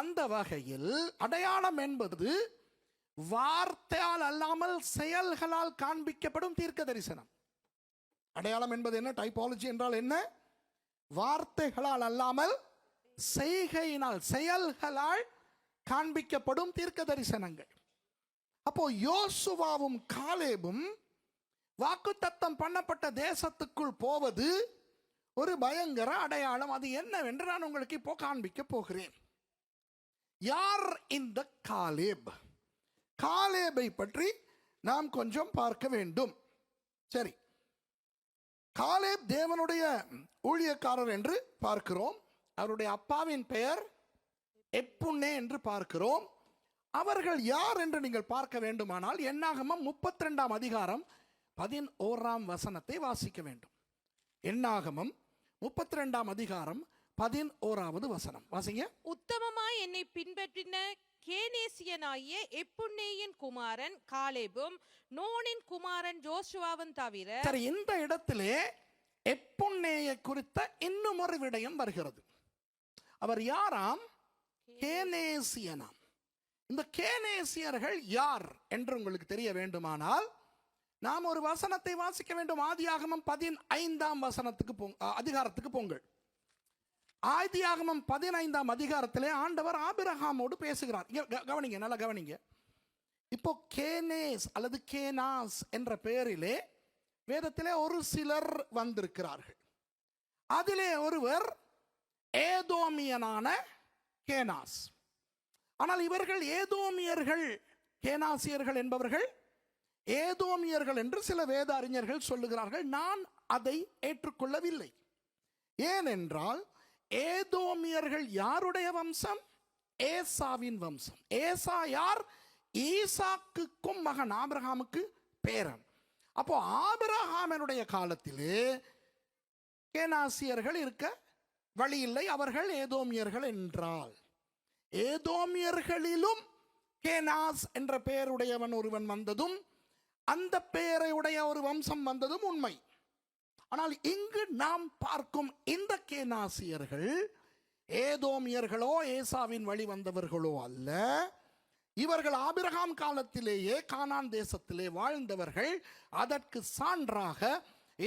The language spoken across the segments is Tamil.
அந்த வகையில் அடையாளம் என்பது வார்த்தையால் அல்லாமல் செயல்களால் காண்பிக்கப்படும் தீர்க்க தரிசனம் அடையாளம் என்பது என்ன? டைப்பாலஜி என்றால் என்ன? வார்த்தைகளால் அல்லாமல் செய்கையினால் செயல்களால் காண்பிக்கப்படும் தீர்க்க தரிசனங்கள் அப்போ யோசுவாவும் காலேபும் வாக்குத்தத்தம் பண்ணப்பட்ட தேசத்துக்குள் போவது ஒரு பயங்கர அடையாளம். அது என்னவென்று நான் உங்களுக்கு இப்போ காண்பிக்க போகிறேன். யார் இந்த காலேப்? காலேபை பற்றி நாம் கொஞ்சம் பார்க்க வேண்டும். சரி. காலேப் தேவனுடைய ஊழியக்காரர் என்று பார்க்கிறோம். அவருடைய அப்பாவின் பெயர் எப்புண்ணே என்று பார்க்கிறோம். அவர்கள் யார் என்று நீங்கள் பார்க்க வேண்டுமானால் என்னாகமம் முப்பத்தி ரெண்டாம் அதிகாரம் பதினோராம் வசனத்தை வாசிக்க வேண்டும். என்னாகமம் முப்பத்தி ரெண்டாம் அதிகாரம் பதினோராவது வசனம். வாசிங்க. உத்தமமாய் என்னை பின்பற்றின கேனேசியனாகிய எப்புன்னேயின் குமாரன் காலேபும் நோனின் குமாரன் ஜோஷுவாவும் தவிர சரி இந்த இடத்திலே எப்புண்ணேய குறித்த இன்னும் ஒரு விடயம் வருகிறது. அவர் யாராம்? கேனேசியனாம். இந்த கேனேசியர்கள் யார் என்று உங்களுக்கு தெரிய வேண்டுமானால் நாம் ஒரு வசனத்தை வாசிக்க வேண்டும். ஆதியாகமம் பதினைந்தாம் வசனத்துக்கு போ அதிகாரத்துக்கு ஆதி ஆகமம் பதினைந்தாம் அதிகாரத்திலே ஆண்டவர் ஆபிரஹாமோடு பேசுகிறார். க- கவனிங்க நல்லா கவனிங்க. இப்போ கேனேஸ் அல்லது கேனாஸ் என்ற பெயரிலே வேதத்திலே ஒரு சிலர் வந்திருக்கிறார்கள். அதிலே ஒருவர் ஏதோமியனான கேனாஸ். ஆனால் இவர்கள் ஏதோமியர்கள் கேனாசியர்கள் என்பவர்கள் ஏதோமியர்கள் என்று சில வேத அறிஞர்கள் சொல்லுகிறார்கள். நான் அதை ஏற்றுக்கொள்ளவில்லை. ஏனென்றால் ஏதோமியர்கள் யாருடைய வம்சம்? ஏசாவின் வம்சம். ஏசா யார்? ஈசாக்குக்கும் மகன் ஆபிரஹாமுக்கு பேரன். அப்போ ஆபிரஹாமனுடைய காலத்திலே கேனாசியர்கள் இருக்க வழியில்லை அவர்கள் ஏதோமியர்கள் என்றால். ஏதோமியர்களிலும் கேனாஸ் என்ற பெயருடையவன் ஒருவன் வந்ததும் அந்த பெயரை உடைய ஒரு வம்சம் வந்ததும் உண்மை. ஆனால் இங்கு நாம் பார்க்கும் இந்த கேனாசியர்கள் ஏதோமியர்களோ ஏசாவின் வழி வந்தவர்களோ அல்ல. இவர்கள் ஆபிரகாம் காலத்திலேயே கானான் தேசத்திலே வாழ்ந்தவர்கள். அதற்கு சான்றாக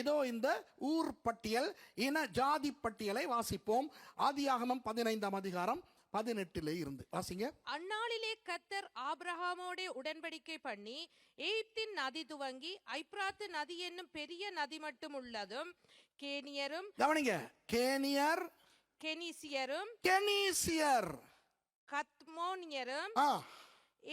இதோ இந்த ஊர் பட்டியல் இன ஜாதி பட்டியலை வாசிப்போம். ஆதியாகமம் பதினைந்தாம் அதிகாரம் பதினெட்டிலே இருந்து. வாசிங்க. அந்நாளிலே கத்தர் ஆபிரகாமோடே உடன்படிக்கை பண்ணி எய்ப்தின் நதி துவங்கி ஐப்ராத்து நதி என்னும் பெரிய நதி மட்டும் உள்ளதும் கேனியரும் கவனிங்க. கேனியர் கெனிசியரும் கெனீசியர். கத்மோனியரும்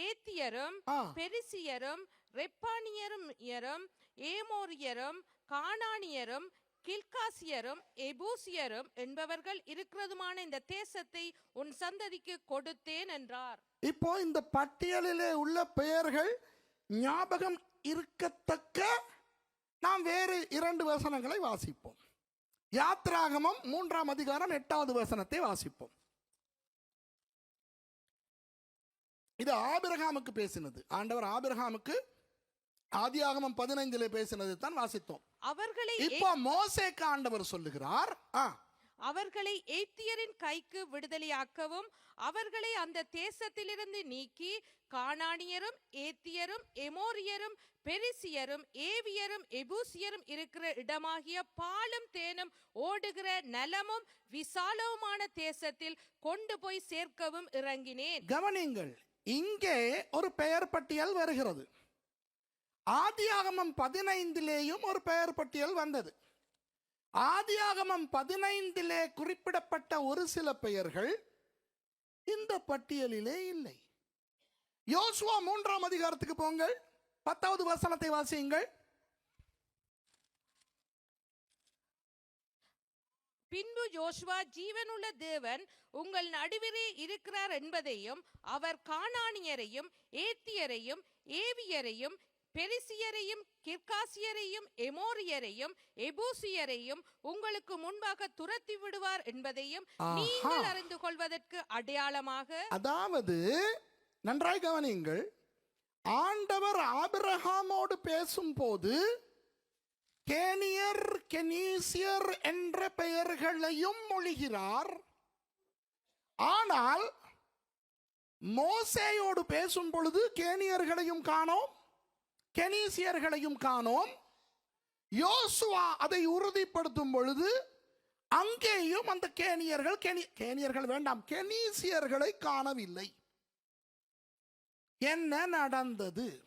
ஏத்தியரும். பெரிசியரும் ரெப்பானியரும் யரும், ஏமோரியரும் கானானியரும் கில்காசியரும் எபூசியரும் என்பவர்கள் இருக்கிறதுமான இந்த தேசத்தை உன் சந்ததிக்கு கொடுத்தேன் என்றார். இப்போ இந்த பட்டியலிலே உள்ள பெயர்கள் ஞாபகம் இருக்கத்தக்க நாம் வேறு இரண்டு வசனங்களை வாசிப்போம். யாத்ராகமம் மூன்றாம் அதிகாரம் எட்டாவது வசனத்தை வாசிப்போம். இது ஆபிரகாமுக்கு பேசினது. ஆண்டவர் ஆபிரகாமுக்கு ஆதியாகமம் பதினைந்திலே பேசினது தான் வாசித்தோம். அவர்களை இப்போ மோசேக்கு ஆண்டவர் சொல்லுகிறார் அவர்களை எய்த்தியரின் கைக்கு விடுதலையாக்கவும் அவர்களை அந்த தேசத்திலிருந்து நீக்கி கானானியரும் ஏத்தியரும் எமோரியரும் பெரிசியரும் ஏவியரும் எபூசியரும் இருக்கிற இடமாகிய பாலும் தேனும் ஓடுகிற நலமும் விசாலவுமான தேசத்தில் கொண்டு போய் சேர்க்கவும் இறங்கினேன். கவனிங்கள் இங்கே ஒரு பெயர் பட்டியல் வருகிறது. ஆதியாகமம் பதினைந்திலேயும் ஒரு பெயர் பட்டியல் வந்தது. ஆதியாகமம் பதினைந்திலே குறிப்பிடப்பட்ட ஒரு சில பெயர்கள் இந்த பட்டியலிலே இல்லை. யோசுவா மூன்றாம் அதிகாரத்துக்கு போங்கள். பத்தாவது வசனத்தை வாசியுங்கள். பின்பு யோசுவா ஜீவனுள்ள தேவன் உங்கள் நடுவிலே இருக்கிறார் என்பதையும் அவர் காணானியரையும் ஏத்தியரையும் ஏவியரையும் பெரிசியரையும் கிர்காசியரையும் எமோரியரையும் எபூசியரையும் உங்களுக்கு முன்பாக துரத்தி விடுவார் என்பதையும். நீங்கள் அறிந்து கொள்வதற்கு அடையாளமாக அதாவது நன்றாய் கவனியுங்கள் ஆண்டவர் ஆபிரகாமோடு பேசும்போது கேனியர் கெனீசியர் என்ற பெயர்களையும் மொழிகிறார் ஆனால் மோசேயோடு பேசும் பொழுது கேனியர்களையும் காணோம் கெனீசியர்களையும் காணோம். யோசுவா அதை உறுதிப்படுத்தும் பொழுது அங்கேயும் அந்த கேனியர்கள் கெனி கேனியர்கள் வேண்டாம் கெனீசியர்களை காணவில்லை. என்ன நடந்தது?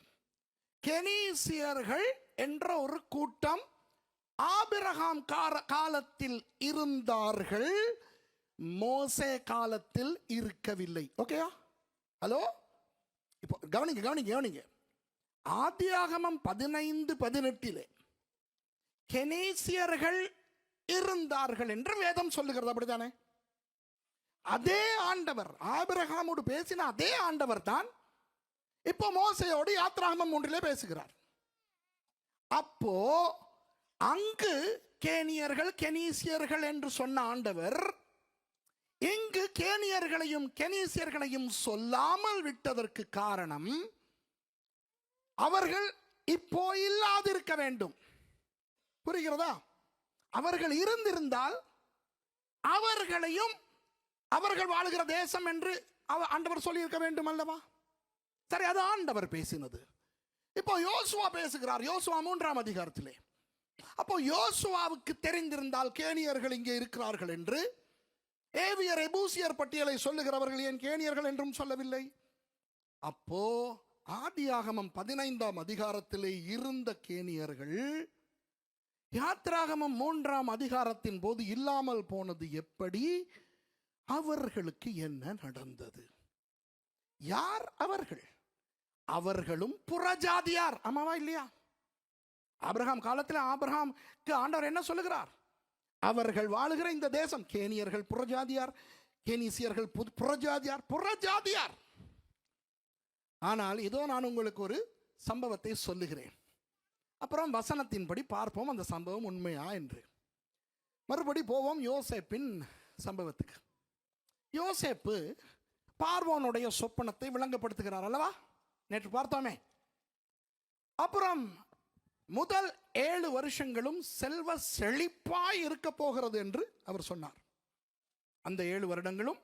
கெனீசியர்கள் என்ற ஒரு கூட்டம் ஆபிரகாம் கார- காலத்தில் இருந்தார்கள். மோசே காலத்தில் இருக்கவில்லை. ஓகேயா? ஹலோ? இப்போ கவனிங்க கவனிங்க கவனிங்க. ஆதியாகமம் பதினைந்து பதினெட்டிலே கெனேசியர்கள் இருந்தார்கள் என்று வேதம் சொல்லுகிறது. அப்படித்தானே? அதே ஆண்டவர் ஆபிரகாமோடு பேசின அதே ஆண்டவர் தான் இப்போ மோசையோடு யாத்ராகமம் ஒன்றிலே பேசுகிறார். அப்போ அங்கு கேனியர்கள் கெனீசியர்கள் என்று சொன்ன ஆண்டவர் இங்கு கேனியர்களையும் கெனீசியர்களையும் சொல்லாமல் விட்டதற்கு காரணம் அவர்கள் இப்போ இல்லாதிருக்க வேண்டும். புரிகிறதா? அவர்கள் இருந்திருந்தால் அவர்களையும் அவர்கள் வாழுகிற தேசம் என்று ஆண்டவர் சொல்லியிருக்க வேண்டும் அல்லவா? சரி அது ஆண்டவர் பேசினது. இப்போ யோசுவா பேசுகிறார். யோசுவா மூன்றாம் அதிகாரத்திலே. அப்போ யோசுவாவுக்கு தெரிந்திருந்தால் கேணியர்கள் இங்கே இருக்கிறார்கள் என்று ஏவியர் எபூசியர் பட்டியலை சொல்லுகிறவர்கள் ஏன் கேணியர்கள் என்றும் சொல்லவில்லை? அப்போ ஆதியாகமம் பதினைந்தாம் அதிகாரத்திலே இருந்த கேனியர்கள் யாத்ராகமம் மூன்றாம் அதிகாரத்தின் போது இல்லாமல் போனது எப்படி? அவர்களுக்கு என்ன நடந்தது? யார் அவர்கள்? அவர்களும் புறஜாதியார். ஆமாவா இல்லையா? ஆபிரகாம் காலத்தில் ஆபிரகாம்க்கு ஆண்டவர் என்ன சொல்லுகிறார்? அவர்கள் வாழுகிற இந்த தேசம் கேனியர்கள் புறஜாதியார் கேனிசியர்கள் புறஜாதியார் புறஜாதியார். ஆனால் இதோ நான் உங்களுக்கு ஒரு சம்பவத்தை சொல்லுகிறேன். அப்புறம் வசனத்தின்படி பார்ப்போம் அந்த சம்பவம் உண்மையா என்று. மறுபடி போவோம் யோசேப்பின் சம்பவத்துக்கு. யோசேப்பு பார்வோனுடைய சொப்பனத்தை விளங்கப்படுத்துகிறார் அல்லவா? நேற்று பார்த்தோமே. அப்புறம் முதல் ஏழு வருஷங்களும் செல்வ செழிப்பாய் இருக்க போகிறது என்று அவர் சொன்னார். அந்த ஏழு வருடங்களும்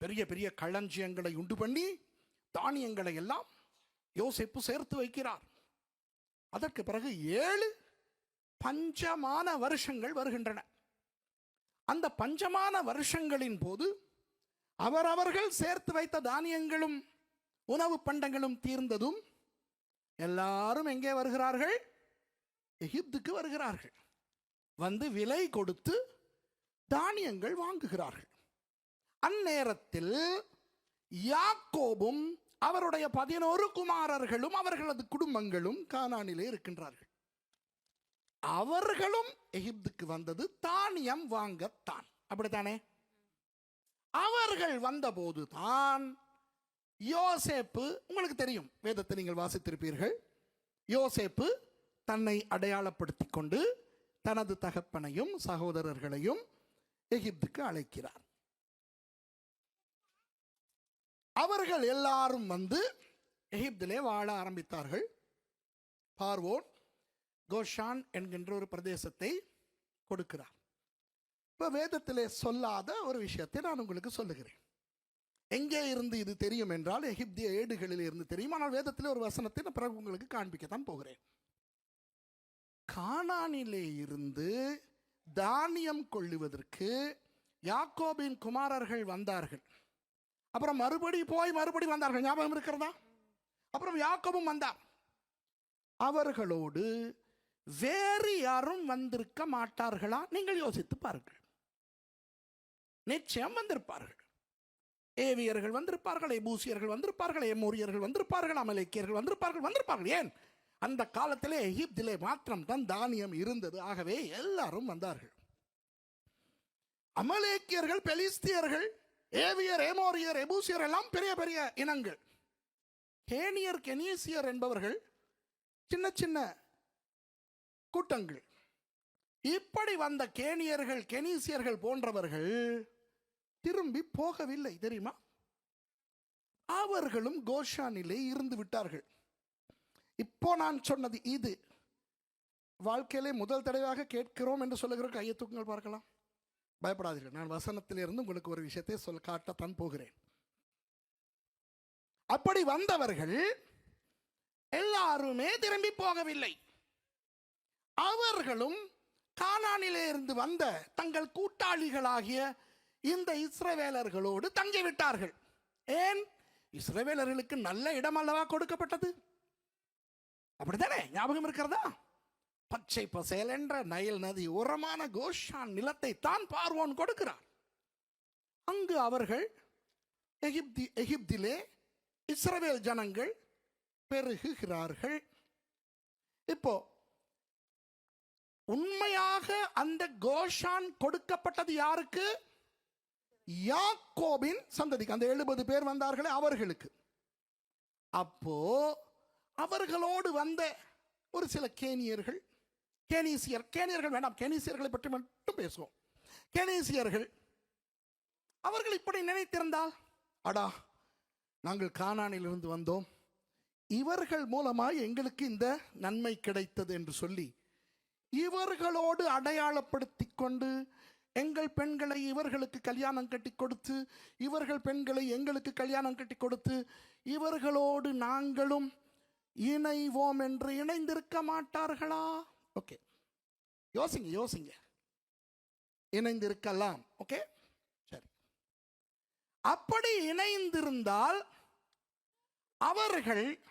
பெரிய பெரிய களஞ்சியங்களை உண்டு பண்ணி தானியங்களை எல்லாம் யோசிப்பு சேர்த்து வைக்கிறார். அதற்கு பிறகு ஏழு பஞ்சமான வருஷங்கள் வருகின்றன. அந்த பஞ்சமான வருஷங்களின் போது அவரவர்கள் சேர்த்து வைத்த தானியங்களும் உணவு பண்டங்களும் தீர்ந்ததும் எல்லாரும் எங்கே வருகிறார்கள்? எகிப்துக்கு வருகிறார்கள். வந்து விலை கொடுத்து தானியங்கள் வாங்குகிறார்கள். அந்நேரத்தில் யாக்கோபும் அவருடைய பதினோரு குமாரர்களும் அவர்களது குடும்பங்களும் கானானிலே இருக்கின்றார்கள். அவர்களும் எகிப்துக்கு வந்தது தானியம் வாங்கத்தான் அப்படித்தானே? அவர்கள் வந்தபோது தான் யோசேப்பு உங்களுக்கு தெரியும் வேதத்தை நீங்கள் வாசித்திருப்பீர்கள். யோசேப்பு தன்னை அடையாளப்படுத்தி கொண்டு தனது தகப்பனையும் சகோதரர்களையும் எகிப்துக்கு அழைக்கிறார். அவர்கள் எல்லாரும் வந்து எகிப்திலே வாழ ஆரம்பித்தார்கள். பார்வோன் கோஷான் என்கின்ற ஒரு பிரதேசத்தை கொடுக்கிறார். இப்போ வேதத்திலே சொல்லாத ஒரு விஷயத்தை நான் உங்களுக்கு சொல்லுகிறேன். எங்கே இருந்து இது தெரியும் என்றால் எகிப்திய ஏடுகளில் இருந்து தெரியும். ஆனால் வேதத்திலே ஒரு வசனத்தை நான் பிறகு உங்களுக்கு காண்பிக்கத்தான் போகிறேன். கானானிலே இருந்து தானியம் கொள்ளுவதற்கு யாக்கோபின் குமாரர்கள் வந்தார்கள். அப்புறம் மறுபடி போய் மறுபடி வந்தார்கள். ஞாபகம் இருக்கிறதா? அப்புறம் யாக்கமும் வந்தார். அவர்களோடு வேறு யாரும் வந்திருக்க மாட்டார்களா? நீங்கள் யோசித்து பாருங்கள். நிச்சயம் வந்திருப்பார்கள். ஏவியர்கள் வந்திருப்பார்கள் எபூசியர்கள் வந்திருப்பார்கள் எமோரியர்கள் வந்திருப்பார்கள் அமலேக்கியர்கள் வந்திருப்பார்கள் வந்திருப்பார்கள். ஏன்? அந்த காலத்திலே எகிப்திலே மாத்திரம் தான் தானியம் இருந்தது. ஆகவே எல்லாரும் வந்தார்கள். அமலேக்கியர்கள் பெலிஸ்தியர்கள் ஏவியர் ஏமோரியர் எபூசியர் எல்லாம் பெரிய பெரிய இனங்கள். கேனியர் கெனீசியர் என்பவர்கள் சின்ன சின்ன கூட்டங்கள். இப்படி வந்த கேனியர்கள் கெனீசியர்கள் போன்றவர்கள் திரும்பி போகவில்லை தெரியுமா? அவர்களும் கோஷானிலே இருந்து விட்டார்கள். இப்போ நான் சொன்னது இது. வாழ்க்கையிலே முதல் தடவையாக கேட்கிறோம் என்று சொல்லுகிற கையை தூக்குங்கள் பார்க்கலாம். பயப்படாதீர்கள். நான் வசனத்திலிருந்து உங்களுக்கு ஒரு விஷயத்தை சொல் காட்டத்தான் போகிறேன். அப்படி வந்தவர்கள் எல்லாருமே திரும்பி போகவில்லை. அவர்களும் கானானிலே இருந்து வந்த தங்கள் கூட்டாளிகளாகிய இந்த இஸ்ரவேலர்களோடு தங்கிவிட்டார்கள். ஏன்? இஸ்ரவேலர்களுக்கு நல்ல இடம் அல்லவா கொடுக்கப்பட்டது. அப்படித்தானே? ஞாபகம் இருக்கிறதா? பச்சை பசேல் என்ற நயல் நதி உரமான கோஷான் நிலத்தை தான் பார்வோன் கொடுக்கிறார் அங்கு அவர்கள் எகிப்தி எகிப்திலே இஸ்ரவேல் ஜனங்கள் பெருகுகிறார்கள். இப்போ உண்மையாக அந்த கோஷான் கொடுக்கப்பட்டது யாருக்கு? யாக்கோபின் சந்ததிக்கு. அந்த எழுபது பேர் வந்தார்களே அவர்களுக்கு. அப்போ அவர்களோடு வந்த ஒரு சில கேனியர்கள் கேனீசியர் கேனியர்கள் வேண்டாம். கேனீசியர்களை பற்றி மட்டும் பேசுவோம். கேனீசியர்கள் அவர்கள் இப்படி நினைத்திருந்தால் அடா நாங்கள் கானானிலிருந்து வந்தோம். இவர்கள் மூலமாக எங்களுக்கு இந்த நன்மை கிடைத்தது என்று சொல்லி இவர்களோடு அடையாளப்படுத்தி கொண்டு எங்கள் பெண்களை இவர்களுக்கு கல்யாணம் கட்டி கொடுத்து இவர்கள் பெண்களை எங்களுக்கு கல்யாணம் கட்டி கொடுத்து இவர்களோடு நாங்களும் இணைவோம் என்று இணைந்திருக்க மாட்டார்களா? ஓகே யோசிங்க யோசிங்க. இணைந்திருக்கலாம். ஓகே சரி. அப்படி இணைந்திருந்தால் அவர்கள்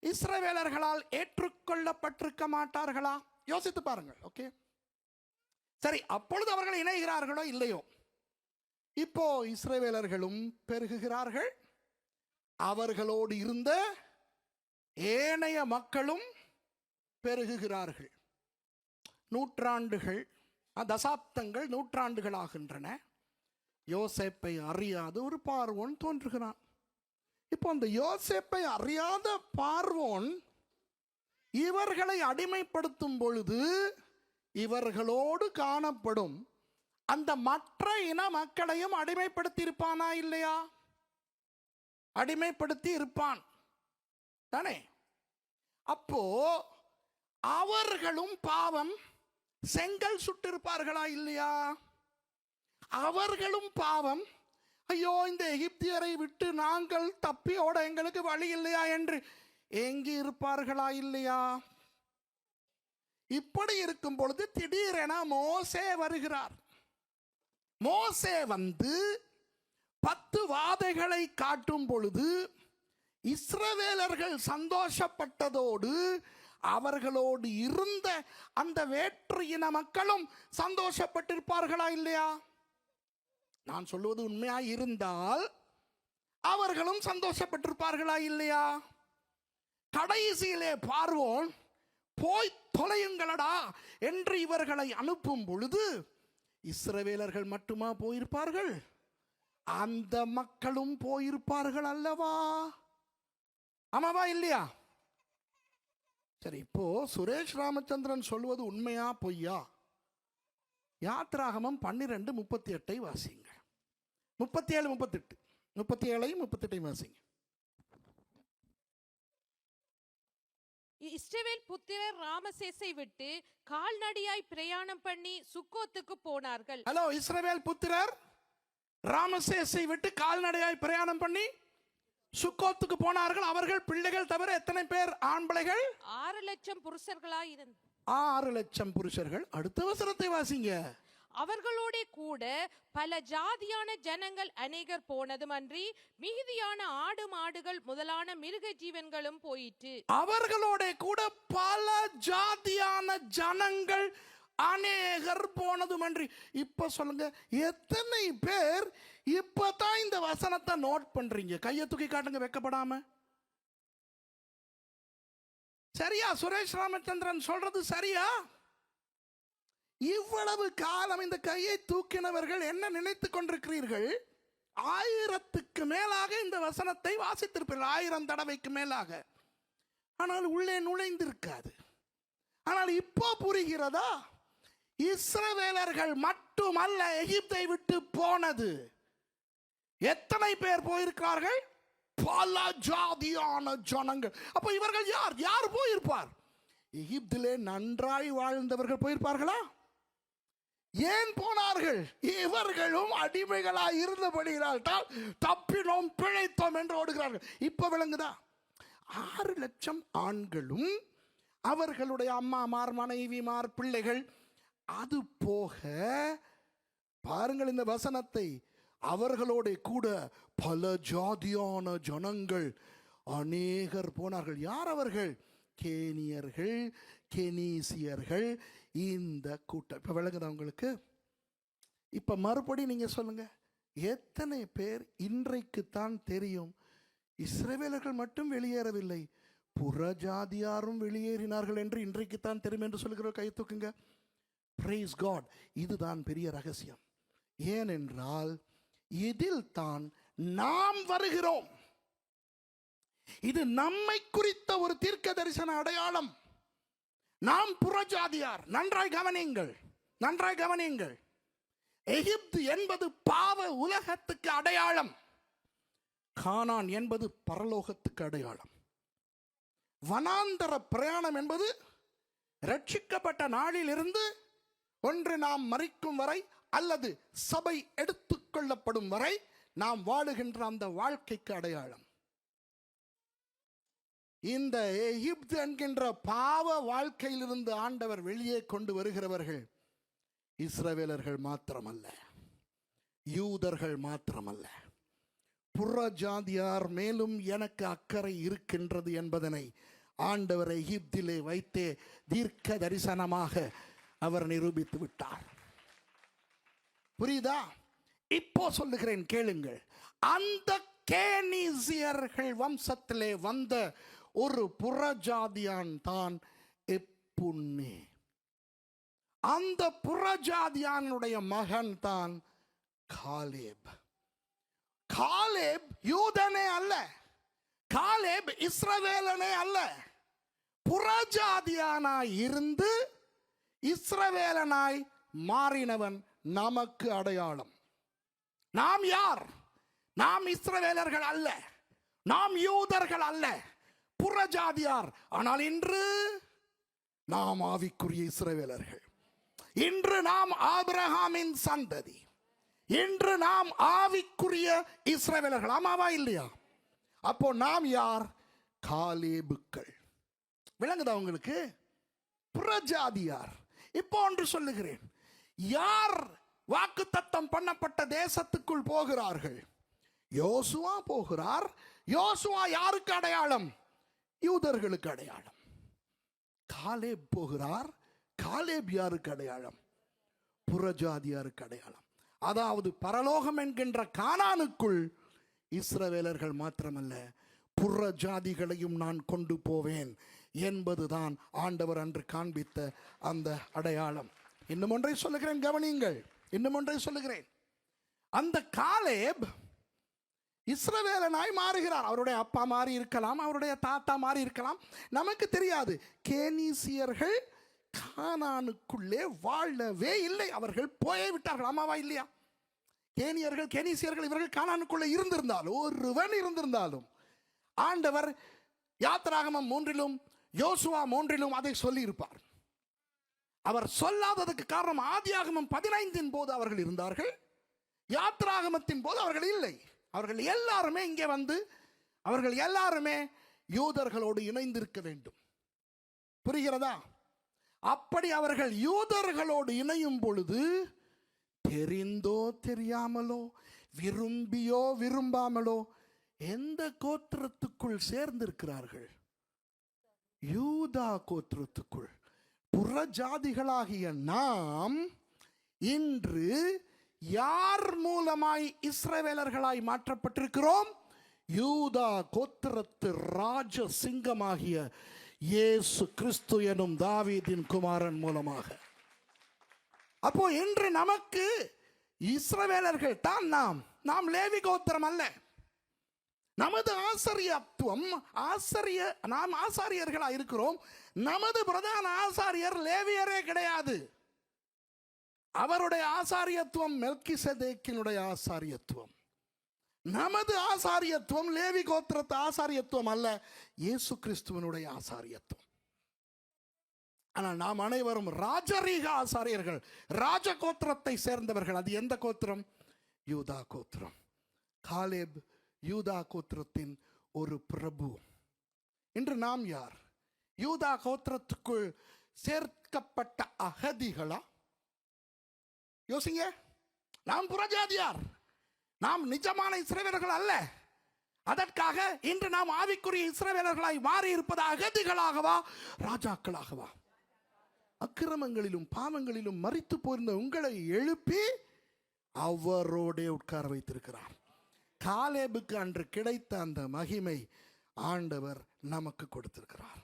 இஸ்ரவேலர்களால் ஏற்றுக்கொள்ளப்பட்டிருக்க மாட்டார்களா? யோசித்து பாருங்கள். ஓகே சரி அப்பொழுது அவர்கள் இணைகிறார்களோ இல்லையோ? இப்போ இஸ்ரவேலர்களும் பெருகுகிறார்கள். அவர்களோடு இருந்த ஏனைய மக்களும் பெருகுகிறார்கள். நூற்றாண்டுகள் தசாப்தங்கள் நூற்றாண்டுகளாகின்றன. யோசேப்பை அறியாத ஒரு பார்வோன் தோன்றுகிறான். இப்போ அந்த யோசேப்பை அறியாத பார்வோன் இவர்களை அடிமைப்படுத்தும் பொழுது இவர்களோடு காணப்படும் அந்த மற்ற இன மக்களையும் அடிமைப்படுத்தி இருப்பானா இல்லையா? அடிமைப்படுத்தி இருப்பான். தானே? அப்போ அவர்களும் பாவம் செங்கல் சுட்டிருப்பார்களா இல்லையா? அவர்களும் பாவம். ஐயோ இந்த எகிப்தியரை விட்டு நாங்கள் தப்பி ஓட எங்களுக்கு வழி இல்லையா என்று ஏங்கி இருப்பார்களா இல்லையா? இப்படி இருக்கும் பொழுது திடீரென மோசே வருகிறார். மோசே வந்து பத்து வாதைகளை காட்டும் பொழுது இஸ்ரவேலர்கள் சந்தோஷப்பட்டதோடு அவர்களோடு இருந்த அந்த வேற்று இன மக்களும் சந்தோஷப்பட்டிருப்பார்களா இல்லையா? நான் சொல்லுவது உண்மையா இருந்தால் அவர்களும் சந்தோஷப்பட்டிருப்பார்களா இல்லையா? கடைசியிலே பார்வோன் போய் தொலையுங்களடா என்று இவர்களை அனுப்பும் பொழுது இஸ்ரவேலர்கள் மட்டுமா போயிருப்பார்கள்? அந்த மக்களும் போயிருப்பார்கள் அல்லவா? ஆமாவா இல்லையா? சரி இப்போ சுரேஷ் ராமச்சந்திரன் சொல்வது உண்மையா பொய்யா? யாத்ராகமம் பன்னிரெண்டு முப்பத்தி எட்டை வாசிங்க. முப்பத்தி ஏழு முப்பத்தெட்டு. முப்பத்தி ஏழையும் முப்பத்தெட்டையும் வாசிங்க இஸ்ரவேல் புத்திரர் ராமசேசை விட்டு கால்நடையாய் பிரயாணம் பண்ணி சுக்கோத்துக்கு போனார்கள். ஹலோ இஸ்ரவேல் புத்திரர் ராமசேஸை விட்டு கால்நடையாய் பிரயாணம் பண்ணி சுக்கோத்துக்கு போனார்கள். அவர்கள் பிள்ளைகள் தவிர எத்தனை பேர்? ஆண் பிள்ளைகள் ஆறு லட்சம் புருஷர்களாய் இருந்த ஆறு லட்சம் புருஷர்கள். அடுத்த வசனத்தை வாசிங்க. அவர்களோட கூட பல ஜாதியான ஜனங்கள் அநேகர் போனதுமன்றி மீதியான ஆடு மாடுகள் முதலான மிருக ஜீவன்களும் போயிற்று. அவர்களோட கூட பல ஜாதியான ஜனங்கள் அநேகர் போனதுமன்றி இப்ப சொல்லுங்க எத்தனை பேர் இப்பதான் இந்த வசனத்தை நோட் பண்றீங்க. கையை தூக்கி காட்டுங்க வெக்கப்படாம. சரியா? சுரேஷ் ராமச்சந்திரன் சொல்றது சரியா? இவ்வளவு காலம் இந்த கையை தூக்கினவர்கள் என்ன நினைத்துக் கொண்டிருக்கிறீர்கள்? ஆயிரத்துக்கு மேலாக இந்த வசனத்தை வாசித்திருப்பீர்கள். ஆயிரம் தடவைக்கு மேலாக. ஆனால் உள்ளே நுழைந்திருக்காது. ஆனால் இப்போ புரிகிறதா? இஸ்ரவேலர்கள் மட்டுமல்ல எகிப்தை விட்டு போனது. எத்தனை பேர் போயிருக்கிறார்கள்? பல ஜாதியான ஜனங்கள். அப்ப இவர்கள் யார்? யார் போயிருப்பார்? எகிப்திலே நன்றாய் வாழ்ந்தவர்கள் போயிருப்பார்களா? ஏன் போனார்கள்? இவர்களும் அடிமைகளாக இருந்தபடியால் தான் தப்பினோம் பிழைத்தோம் என்று ஓடுகிறார்கள். இப்போ விளங்குதா? ஆறு லட்சம் ஆண்களும் அவர்களுடைய அம்மாமார் மனைவிமார் பிள்ளைகள். அது போக பாருங்கள் இந்த வசனத்தை. அவர்களோட கூட பல ஜாதியான ஜனங்கள் அநேகர் போனார்கள். யார் அவர்கள்? கேனியர்கள் கெனீசியர்கள். இந்த கூட்டம். இப்போ விளங்குதா உங்களுக்கு? இப்போ மறுபடி நீங்கள் சொல்லுங்கள் எத்தனை பேர் இன்றைக்குத்தான் தெரியும் இஸ்ரேவேலர்கள் மட்டும் வெளியேறவில்லை புறஜாதியாரும் வெளியேறினார்கள் என்று இன்றைக்குத்தான் தெரியும் என்று சொல்கிறோம் கை தூக்குங்க. ப்ரைஸ் காட் இதுதான் பெரிய ரகசியம். ஏனென்றால் இதில் தான் நாம் வருகிறோம். இது நம்மை குறித்த ஒரு தீர்க்க தரிசன அடையாளம். நாம் புறஜாதியார். நன்றாய் கவனியுங்கள். நன்றாய் கவனியுங்கள். எகிப்து என்பது பாவ உலகத்துக்கு அடையாளம். கானான் என்பது பரலோகத்துக்கு அடையாளம். வனாந்தர பிரயாணம் என்பது ரட்சிக்கப்பட்ட நாளிலிருந்து ஒன்று நாம் மறிக்கும் வரை அல்லது சபை ஏற்றுக்கொள்ளப்படும் வரை நாம் வாழுகின்ற அந்த வாழ்க்கைக்கு அடையாளம். இந்த எகிப்து என்கின்ற பாவ வாழ்க்கையிலிருந்து ஆண்டவர் வெளியே கொண்டு வருகிறவர்கள் இஸ்ரவேலர்கள் மாத்திரமல்ல யூதர்கள் மாத்திரமல்ல. புறஜாதியார் மேலும் எனக்கு அக்கறை இருக்கின்றது என்பதனை ஆண்டவர் எகிப்திலே வைத்தே தீர்க்க தரிசனமாக அவர் நிரூபித்து விட்டார். புரியுதா? இப்போ சொல்லுகிறேன் கேளுங்கள். அந்த கேனீசியர்கள் வம்சத்திலே வந்த ஒரு புறஜாதியான் தான் எப்புண்ணே அந்த புறஜாதியானுடைய மகன் தான் காலேப். காலேப் யூதனே அல்ல. காலேப் இஸ்ரவேலனே அல்ல. புறஜாதியானாய் இருந்து இஸ்ரவேலனாய் மாறினவன் நமக்கு அடையாளம். நாம் யார்? நாம் இஸ்ரவேலர்கள் அல்ல. நாம் யூதர்கள் அல்ல. புறஜாதியார் ஆனால் இன்று நாம் ஆவிக்குரிய இஸ்ரவேலர்கள். இன்று நாம் ஆபிரஹாமின் சந்ததி. இன்று நாம் ஆவிக்குரிய இஸ்ரவேலர்கள். ஆமாவா இல்லையா? அப்போ நாம் யார்? காலேபுக்கள். விளங்குதா உங்களுக்கு? புறஜாதியார் இப்போ ஒன்று சொல்லுகிறேன். யார் வாக்குத்தத்தம் பண்ணப்பட்ட தேசத்துக்குள் போகிறார்கள். யோசுவா போகிறார். யோசுவா யாருக்கு அடையாளம்? யூதர்களுக்கு அடையாளம். காலேப் போகிறார். காலேப் யாருக்கு அடையாளம்? புறஜாதியாருக்கு அடையாளம். அதாவது பரலோகம் என்கின்ற கானானுக்குள் இஸ்ரவேலர்கள் மாத்திரமல்ல புற ஜாதிகளையும் நான் கொண்டு போவேன் என்பதுதான் ஆண்டவர் அன்று காண்பித்த அந்த அடையாளம். இன்னும் ஒன்றை சொல்லுகிறேன் கவனியுங்கள். இன்னும் ஒன்றை சொல்லுகிறேன். அந்த காலேப் இஸ்ரவேலனாய் மாறுகிறார். அவருடைய அப்பா மாறி இருக்கலாம் அவருடைய தாத்தா மாறி இருக்கலாம். நமக்கு தெரியாது. கேனீசியர்கள் கானானுக்குள்ளே வாழவே இல்லை. அவர்கள் போயே விட்டார்கள். ஆமாவா இல்லையா? கேனியர்கள் கேனீசியர்கள் இவர்கள் கானானுக்குள்ளே இருந்திருந்தாலும் ஒருவன் இருந்திருந்தாலும் ஆண்டவர் யாத்திராகமம் மூன்றிலும் யோசுவா மூன்றிலும் அதை சொல்லியிருப்பார். அவர் சொல்லாததுக்கு காரணம் ஆதியாகமம் பதினைந்தின் போது அவர்கள் இருந்தார்கள். யாத்ராகமத்தின் போது அவர்கள் இல்லை. அவர்கள் எல்லாருமே இங்கே வந்து அவர்கள் எல்லாருமே யூதர்களோடு இணைந்திருக்க வேண்டும். புரிகிறதா? அப்படி அவர்கள் யூதர்களோடு இணையும் பொழுது தெரிந்தோ தெரியாமலோ விரும்பியோ விரும்பாமலோ எந்த கோத்திரத்துக்குள் சேர்ந்திருக்கிறார்கள்? யூதா கோத்திரத்துக்குள். புறஜாதிகளாகிய நாம் இன்று யார் மூலமாய் இஸ்ரவேலர்களாய் மாற்றப்பட்டிருக்கிறோம்? யூதா கோத்திரத்து ராஜ சிங்கமாகிய இயேசு கிறிஸ்து எனும் தாவீதின் குமாரன் மூலமாக. அப்போ இன்று நமக்கு இஸ்ரவேலர்கள் தான் நாம். நாம் லேவி கோத்திரம் அல்ல. நமது ஆசிரியத்துவம் ஆசிரிய நாம் ஆசாரியர்களா இருக்கிறோம் நமது பிரதான ஆசாரியர் லேவியரே கிடையாது. அவருடைய ஆசாரியத்துவம் மெல்கிசதேக்கினுடைய ஆசாரியத்துவம். நமது ஆசாரியத்துவம் லேவி கோத்திரத்து ஆசாரியத்துவம் அல்ல இயேசு கிறிஸ்துவனுடைய ஆசாரியத்துவம். ஆனால் நாம் அனைவரும் ராஜரீக ஆசாரியர்கள் ராஜ கோத்திரத்தை சேர்ந்தவர்கள். அது எந்த கோத்திரம்? யூதா கோத்திரம். காலேப் யூதா கோத்திரத்தின் ஒரு பிரபு. இன்று நாம் யார்? யூதா கோத்திரத்துக்குள் சேர்க்கப்பட்ட அகதிகளா? யோசிங்க. நாம் புறஜாதியார். நாம் நிஜமான இஸ்ரவேலர்கள் அல்ல. அதற்காக இன்று நாம் ஆவிக்குரிய இஸ்ரவேலர்களாய் மாறி இருப்பது அகதிகளாகவா ராஜாக்களாகவா? அக்கிரமங்களிலும் பாவங்களிலும் மறித்து போயிருந்த உங்களை எழுப்பி அவரோடே உட்கார வைத்திருக்கிறார். காலேபுக்கு அன்று கிடைத்த அந்த மகிமை ஆண்டவர் நமக்கு கொடுத்திருக்கிறார்.